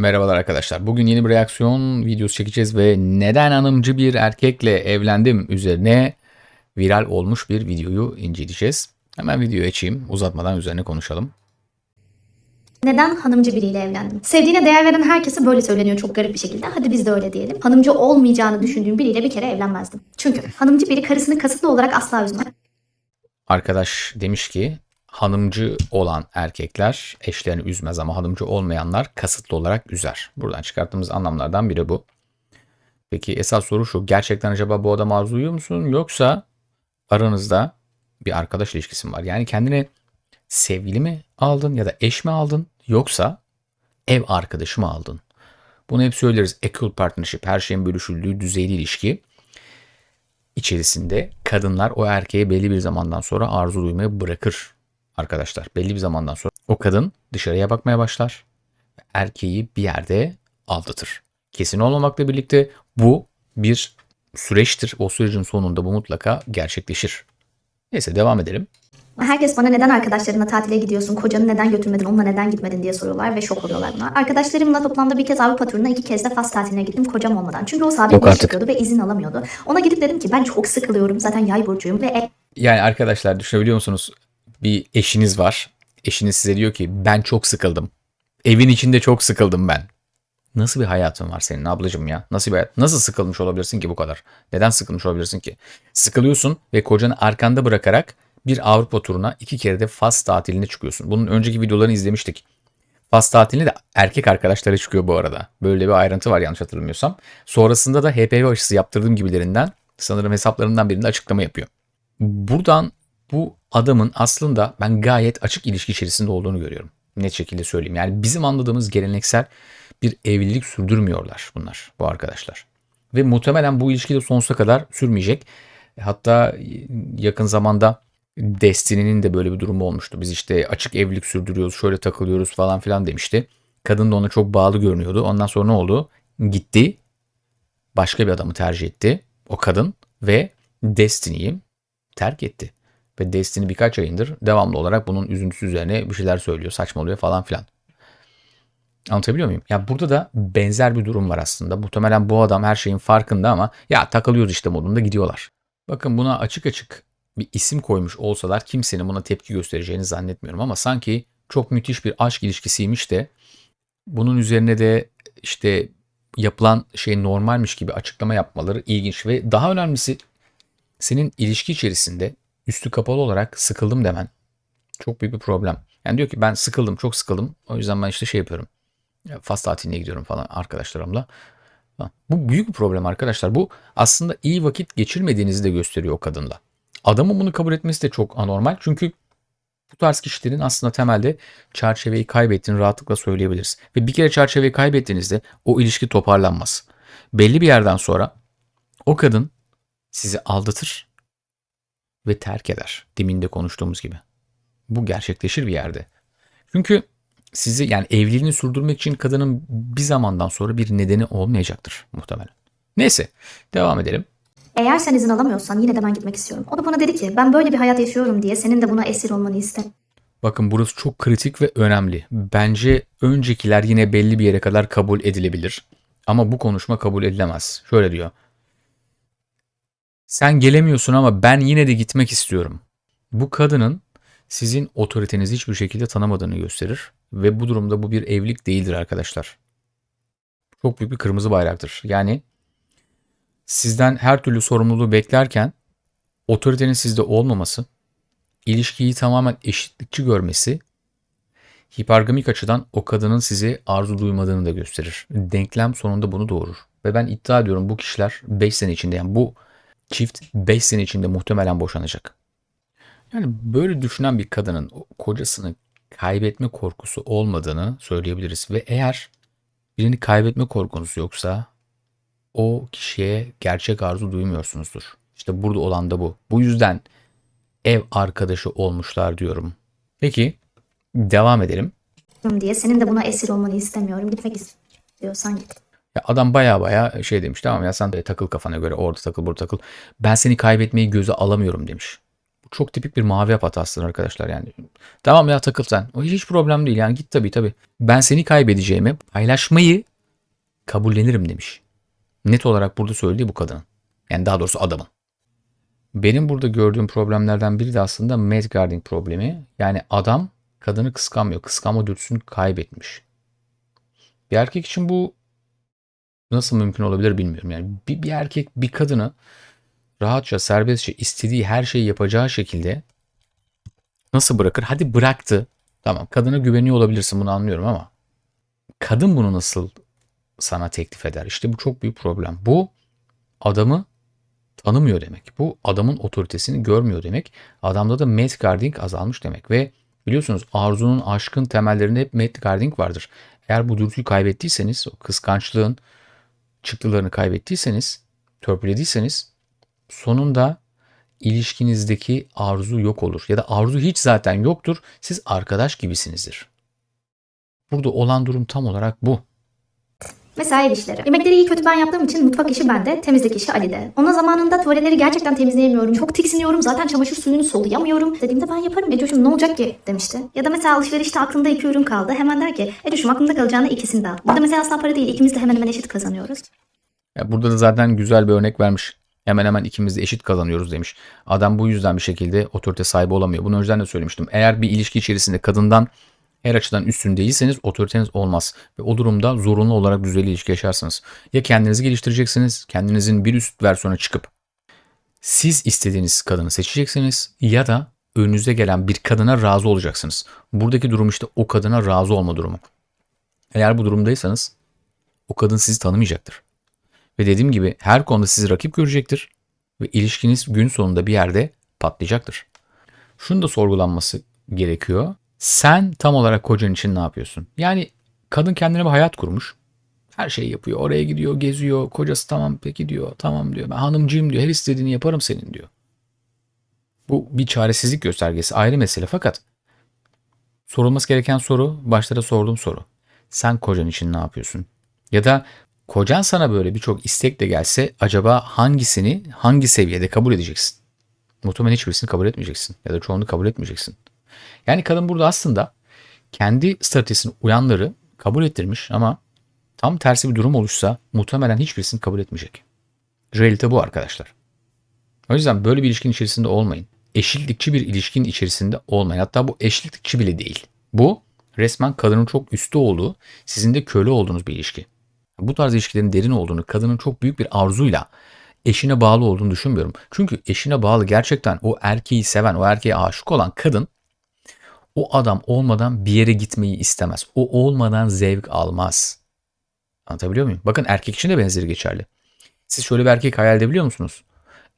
Merhabalar arkadaşlar. Bugün yeni bir reaksiyon videosu çekeceğiz ve neden hanımcı bir erkekle evlendim üzerine viral olmuş bir videoyu inceleyeceğiz. Hemen videoyu açayım. Uzatmadan üzerine konuşalım. Neden hanımcı biriyle evlendim? Sevdiğine değer veren herkese böyle söyleniyor çok garip bir şekilde. Hadi biz de öyle diyelim. Hanımcı olmayacağını düşündüğüm biriyle bir kere evlenmezdim. Çünkü hanımcı biri karısını kasıtlı olarak asla üzmez. Arkadaş demiş ki hanımcı olan erkekler eşlerini üzmez ama hanımcı olmayanlar kasıtlı olarak üzer. Buradan çıkarttığımız anlamlardan biri bu. Peki esas soru şu. Gerçekten acaba bu adamı arzuluyor musun? Yoksa aranızda bir arkadaş ilişkisi mi var? Yani kendine sevgili mi aldın ya da eş mi aldın? Yoksa ev arkadaşı mı aldın? Bunu hep söyleriz. Equal partnership, her şeyin bölüşüldüğü düzeyli ilişki içerisinde kadınlar o erkeğe belli bir zamandan sonra arzu duymaya bırakır arkadaşlar. Belli bir zamandan sonra o kadın dışarıya bakmaya başlar. Erkeği bir yerde aldatır. Kesin olmamakla birlikte bu bir süreçtir. O sürecin sonunda bu mutlaka gerçekleşir. Neyse devam edelim. Herkes bana neden arkadaşlarına tatile gidiyorsun, kocanı neden götürmedin, onunla neden gitmedin diye soruyorlar ve şok oluyorlar buna. Arkadaşlarımla toplamda bir kez Avrupa turuna iki kez de Fas tatiline gittim kocam olmadan. Çünkü o sabit iş yapıyordu ve izin alamıyordu. Ona gidip dedim ki ben çok sıkılıyorum zaten yay burcuyum ve ev Yani arkadaşlar düşünebiliyor musunuz? Bir eşiniz var. Eşiniz size diyor ki ben çok sıkıldım. Evin içinde çok sıkıldım ben. Nasıl bir hayatın var senin ablacığım ya? Nasıl bir hayat? Nasıl sıkılmış olabilirsin ki bu kadar? Neden sıkılmış olabilirsin ki? Sıkılıyorsun ve kocanı arkanda bırakarak bir Avrupa turuna iki kere de Fas tatiline çıkıyorsun. Bunun önceki videolarını izlemiştik. Fas tatiline de erkek arkadaşları çıkıyor bu arada. Böyle bir ayrıntı var yanlış hatırlamıyorsam. Sonrasında da HPV aşısı yaptırdığım gibilerinden sanırım hesaplarından birinde açıklama yapıyor. Buradan bu adamın aslında ben gayet açık ilişki içerisinde olduğunu görüyorum. Net şekilde söyleyeyim. Yani bizim anladığımız geleneksel bir evlilik sürdürmüyorlar bunlar, bu arkadaşlar. Ve muhtemelen bu ilişki de sonsuza kadar sürmeyecek. Hatta yakın zamanda Destiny'nin de böyle bir durumu olmuştu. Biz işte açık evlilik sürdürüyoruz, şöyle takılıyoruz falan filan demişti. Kadın da ona çok bağlı görünüyordu. Ondan sonra ne oldu? Gitti. Başka bir adamı tercih etti. O kadın ve Destiny'yi terk etti. Ve Destiny birkaç ayındır devamlı olarak bunun üzüntüsü üzerine bir şeyler söylüyor, saçmalıyor falan filan. Anlatabiliyor muyum? Ya burada da benzer bir durum var aslında. Muhtemelen bu adam her şeyin farkında ama ya takılıyoruz işte modunda gidiyorlar. Bakın buna açık açık bir isim koymuş olsalar kimsenin buna tepki göstereceğini zannetmiyorum ama sanki çok müthiş bir aşk ilişkisiymiş de bunun üzerine de işte yapılan şey normalmiş gibi açıklama yapmaları ilginç ve daha önemlisi senin ilişki içerisinde üstü kapalı olarak sıkıldım demen çok büyük bir problem. Yani diyor ki ben sıkıldım, çok sıkıldım. O yüzden ben işte şey yapıyorum. Ya, Fas tatiline gidiyorum falan arkadaşlarımla. Bu büyük bir problem arkadaşlar. Bu aslında iyi vakit geçirmediğinizi de gösteriyor o kadınla. Adamın bunu kabul etmesi de çok anormal. Çünkü bu tarz kişilerin aslında temelde çerçeveyi kaybettiğini rahatlıkla söyleyebiliriz. Ve bir kere çerçeveyi kaybettiğinizde o ilişki toparlanmaz. Belli bir yerden sonra o kadın sizi aldatır ve terk eder. Deminde konuştuğumuz gibi. Bu gerçekleşir bir yerde. Çünkü sizi yani evliliğini sürdürmek için kadının bir zamandan sonra bir nedeni olmayacaktır muhtemelen. Neyse devam edelim. Eğer sen izin alamıyorsan yine de ben gitmek istiyorum. O da bana dedi ki ben böyle bir hayat yaşıyorum diye senin de buna esir olmanı istem. Bakın burası çok kritik ve önemli. Bence öncekiler yine belli bir yere kadar kabul edilebilir. Ama bu konuşma kabul edilemez. Şöyle diyor. Sen gelemiyorsun ama ben yine de gitmek istiyorum. Bu kadının sizin otoritenizi hiçbir şekilde tanımadığını gösterir. Ve bu durumda bu bir evlilik değildir arkadaşlar. Çok büyük bir kırmızı bayraktır. Yani sizden her türlü sorumluluğu beklerken otoritenin sizde olmaması, ilişkiyi tamamen eşitlikçi görmesi hipergamik açıdan o kadının sizi arzu duymadığını da gösterir. Denklem sonunda bunu doğurur. Ve ben iddia ediyorum bu kişiler 5 sene içinde yani bu çift 5 sene içinde muhtemelen boşanacak. Yani böyle düşünen bir kadının kocasını kaybetme korkusu olmadığını söyleyebiliriz. Ve eğer birini kaybetme korkunuz yoksa o kişiye gerçek arzu duymuyorsunuzdur. İşte burada olan da bu. Bu yüzden ev arkadaşı olmuşlar diyorum. Peki devam edelim. diye senin de buna esir olmanı istemiyorum. Gitmek istiyorsan git. Ya adam baya baya şey demiş tamam ya sen takıl kafana göre orada takıl burada takıl. Ben seni kaybetmeyi göze alamıyorum demiş. Bu çok tipik bir mavi hap hatasıdır arkadaşlar yani. Tamam ya takıl sen. O hiç problem değil yani git tabii tabii. Ben seni kaybedeceğimi paylaşmayı kabullenirim demiş. Net olarak burada söylediği bu kadının. Yani daha doğrusu adamın. Benim burada gördüğüm problemlerden biri de aslında mate guarding problemi. Yani adam kadını kıskanmıyor. Kıskanma dürtüsünü kaybetmiş. Bir erkek için bu nasıl mümkün olabilir bilmiyorum. Yani bir, bir erkek bir kadını rahatça, serbestçe istediği her şeyi yapacağı şekilde nasıl bırakır? Hadi bıraktı. Tamam kadına güveniyor olabilirsin bunu anlıyorum ama kadın bunu nasıl sana teklif eder? İşte bu çok büyük problem. Bu adamı tanımıyor demek. Bu adamın otoritesini görmüyor demek. Adamda da guarding azalmış demek ve biliyorsunuz arzunun aşkın temellerinde hep guarding vardır. Eğer bu dürtüyü kaybettiyseniz, o kıskançlığın çıktılarını kaybettiyseniz, törpülediyseniz sonunda ilişkinizdeki arzu yok olur. Ya da arzu hiç zaten yoktur. Siz arkadaş gibisinizdir. Burada olan durum tam olarak bu. Mesela ev işleri. Yemekleri iyi kötü ben yaptığım için mutfak işi bende, temizlik işi Ali'de. Ona zamanında tuvaletleri gerçekten temizleyemiyorum. Çok tiksiniyorum. Zaten çamaşır suyunu soluyamıyorum. Dediğimde ben yaparım Ecoş'um ne olacak ki demişti. Ya da mesela alışverişte aklında iki ürün kaldı. Hemen der ki Ecoş'um aklımda kalacağına ikisini al. Burada mesela asla para değil. İkimiz de hemen hemen eşit kazanıyoruz. Ya burada da zaten güzel bir örnek vermiş. Hemen hemen ikimiz de eşit kazanıyoruz demiş. Adam bu yüzden bir şekilde otorite sahibi olamıyor. Bunu önceden de söylemiştim. Eğer bir ilişki içerisinde kadından her açıdan üstün değilseniz otoriteniz olmaz. Ve o durumda zorunlu olarak düzeyli ilişki yaşarsınız. Ya kendinizi geliştireceksiniz, kendinizin bir üst versiyona çıkıp siz istediğiniz kadını seçeceksiniz ya da önünüze gelen bir kadına razı olacaksınız. Buradaki durum işte o kadına razı olma durumu. Eğer bu durumdaysanız o kadın sizi tanımayacaktır. Ve dediğim gibi her konuda sizi rakip görecektir ve ilişkiniz gün sonunda bir yerde patlayacaktır. Şunu da sorgulanması gerekiyor. Sen tam olarak kocan için ne yapıyorsun? Yani kadın kendine bir hayat kurmuş. Her şeyi yapıyor. Oraya gidiyor, geziyor. Kocası tamam peki diyor. Tamam diyor. Ben hanımcıyım diyor. Her istediğini yaparım senin diyor. Bu bir çaresizlik göstergesi. Ayrı mesele fakat sorulması gereken soru başta da sorduğum soru. Sen kocan için ne yapıyorsun? Ya da kocan sana böyle birçok istek de gelse acaba hangisini hangi seviyede kabul edeceksin? Muhtemelen hiçbirisini kabul etmeyeceksin ya da çoğunu kabul etmeyeceksin. Yani kadın burada aslında kendi stratejisine uyanları kabul ettirmiş ama tam tersi bir durum oluşsa muhtemelen hiçbirisini kabul etmeyecek. Realite bu arkadaşlar. O yüzden böyle bir ilişkinin içerisinde olmayın. Eşitlikçi bir ilişkinin içerisinde olmayın. Hatta bu eşitlikçi bile değil. Bu resmen kadının çok üstü olduğu, sizin de köle olduğunuz bir ilişki. Bu tarz ilişkilerin derin olduğunu, kadının çok büyük bir arzuyla eşine bağlı olduğunu düşünmüyorum. Çünkü eşine bağlı gerçekten o erkeği seven, o erkeğe aşık olan kadın o adam olmadan bir yere gitmeyi istemez. O olmadan zevk almaz. Anlatabiliyor muyum? Bakın erkek için de benzeri geçerli. Siz şöyle bir erkek hayal edebiliyor musunuz?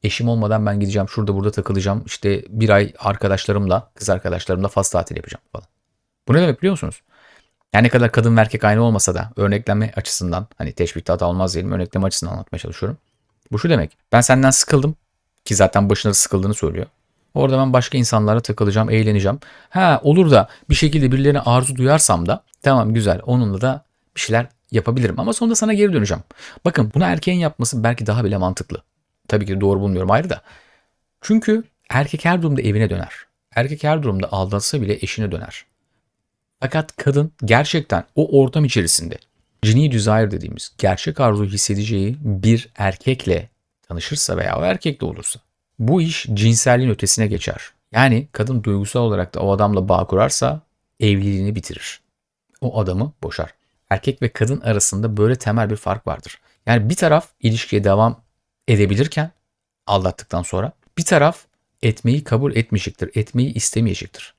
Eşim olmadan ben gideceğim şurada burada takılacağım. İşte bir ay arkadaşlarımla, kız arkadaşlarımla faz tatil yapacağım falan. Bu ne demek biliyor musunuz? Yani ne kadar kadın ve erkek aynı olmasa da örnekleme açısından hani teşbihte hata olmaz diyelim örnekleme açısından anlatmaya çalışıyorum. Bu şu demek. Ben senden sıkıldım ki zaten başına sıkıldığını söylüyor. Orada ben başka insanlara takılacağım, eğleneceğim. Ha olur da bir şekilde birilerine arzu duyarsam da tamam güzel onunla da bir şeyler yapabilirim. Ama sonunda sana geri döneceğim. Bakın bunu erkeğin yapması belki daha bile mantıklı. Tabii ki doğru bulmuyorum ayrı da. Çünkü erkek her durumda evine döner. Erkek her durumda aldatsa bile eşine döner. Fakat kadın gerçekten o ortam içerisinde cini desire dediğimiz gerçek arzu hissedeceği bir erkekle tanışırsa veya o erkek de olursa bu iş cinselliğin ötesine geçer. Yani kadın duygusal olarak da o adamla bağ kurarsa evliliğini bitirir. O adamı boşar. Erkek ve kadın arasında böyle temel bir fark vardır. Yani bir taraf ilişkiye devam edebilirken aldattıktan sonra bir taraf etmeyi kabul etmeyecektir, etmeyi istemeyecektir.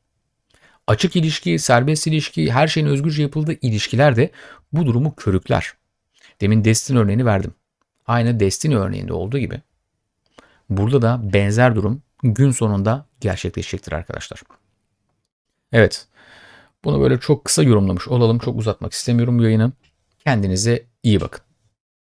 Açık ilişki, serbest ilişki, her şeyin özgürce yapıldığı ilişkiler de bu durumu körükler. Demin Destin örneğini verdim. Aynı Destiny örneğinde olduğu gibi burada da benzer durum gün sonunda gerçekleşecektir arkadaşlar. Evet. Bunu böyle çok kısa yorumlamış olalım. Çok uzatmak istemiyorum bu yayını. Kendinize iyi bakın.